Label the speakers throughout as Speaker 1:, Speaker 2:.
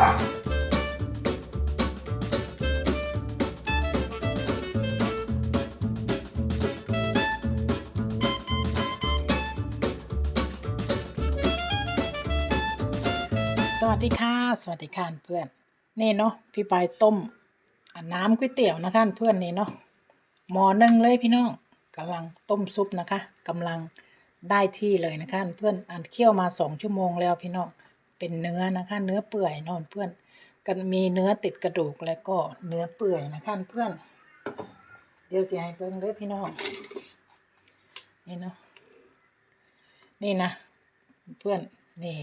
Speaker 1: สวัสดีค่ะ สวัสดีค่ะเพื่อน นี่เนาะพี่ปายต้มน้ำก๋วยเตี๋ยวนะคะเพื่อนนี่เนาะหมอนึ่งเลยพี่น้องกำลังต้มซุปนะคะกำลังได้ที่เลยนะคะเพื่อนอันเคี่ยวมาสองชั่วโมงแล้วพี่น้อง เป็นเนื้อนะคะ เนื้อเปื่อยนอนเพื่อน กันมีเนื้อติดกระดูกแล้วก็เนื้อเปื่อยนะคะเพื่อน เดี๋ยวเสิให้เบิ่งเด้อพี่น้องนี่เนาะนี่นะ เพื่อนนี่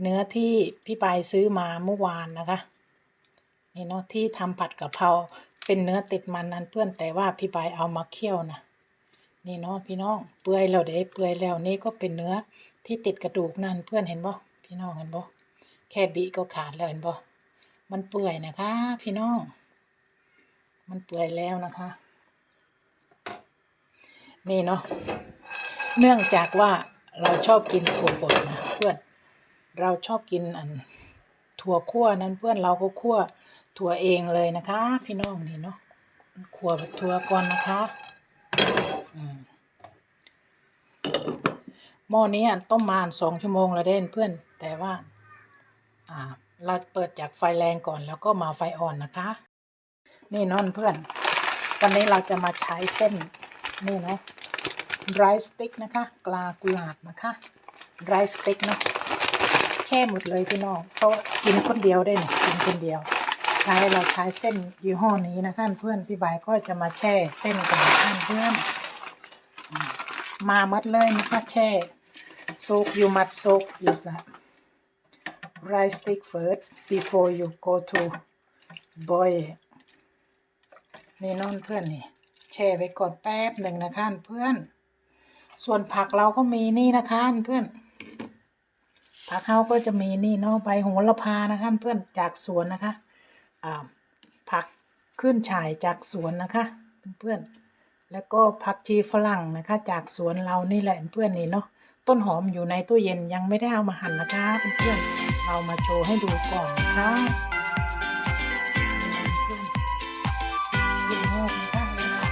Speaker 1: เนื้อที่พี่ปายซื้อมาเมื่อวานนะคะนี่เนาะที่ทำผัดกะเพราเป็นเนื้อติดมันนั้นเพื่อนแต่ว่าพี่ปายเอามาเคี่ยวนะนี่เนาะพี่น้องเปื่อยแล้วเด้เปื่อยแล้วนี่ก็เป็นเนื้อที่ติดกระดูกนั่นเพื่อนเห็นบ่พี่น้องเห็นบ่ แค่บีก็ขาดแล้วเห็นบ่มันเปื่อยนะคะ พี่น้อง มันเปื่อยแล้วนะคะ นี่เนาะ เนื่องจากว่าเราชอบกินถั่วบดนะเพื่อน เราชอบกินอันถั่วคั่วนั้นเพื่อนเราก็คั่วถั่วเองเลยนะคะ พี่น้องนี่เนาะคั่วถั่วก่อนนะคะหม้อนี้อะต้มมาสองชั่วโมงแล้วเด่นเพื่อนแต่ว่า เราเปิดจากไฟแรงก่อนแล้วก็มาไฟอ่อนนะคะ นี่นอนเพื่อน วันนี้เราจะมาใช้เส้นนี่เนาะไรสติ๊กนะคะกลากุหลาบนะคะไรสติ๊กเนาะแช่หมดเลยพี่น้องเพราะกินคนเดียวได้เนี่ยกินคนเดียว ใช้เราใช้เส้นยี่ห้อนี้นะคะเพื่อนพี่บายก็จะมาแช่เส้นกันนะคะเพื่อน มามัดเลยนะคะแช่ soak you must soak is a rice stick first before you go to boil นี่น้อนเพื่อนนี่แช่ไว้ก่อนแป๊บหนึ่งนะคะเพื่อน ส่วนผักเราก็มีนี่นะคะเพื่อน ผักเขาก็จะมีนี่เนาะใบโหระพานะคะเพื่อนจากสวนนะคะอ่าผักขึ้นฉ่ายจากสวนนะคะเพื่อนแล้วก็ผักชีฝรั่งนะคะ จากสวนเรานี่แหละเพื่อนนี่เนาะต้นหอมอยู่ในตู้เย็นยังไม่ได้เอามาหั่นนะคะเพื่อนๆ เรามาโชว์ให้ดูก่อนนะคะเพื่อนๆถั่วงอกนะคะเลยค่ะ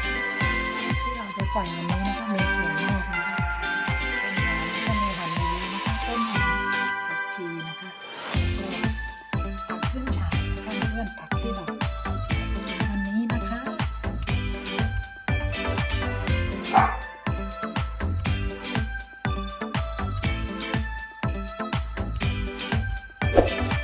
Speaker 1: ที่เราจะใส่มัน Thank you.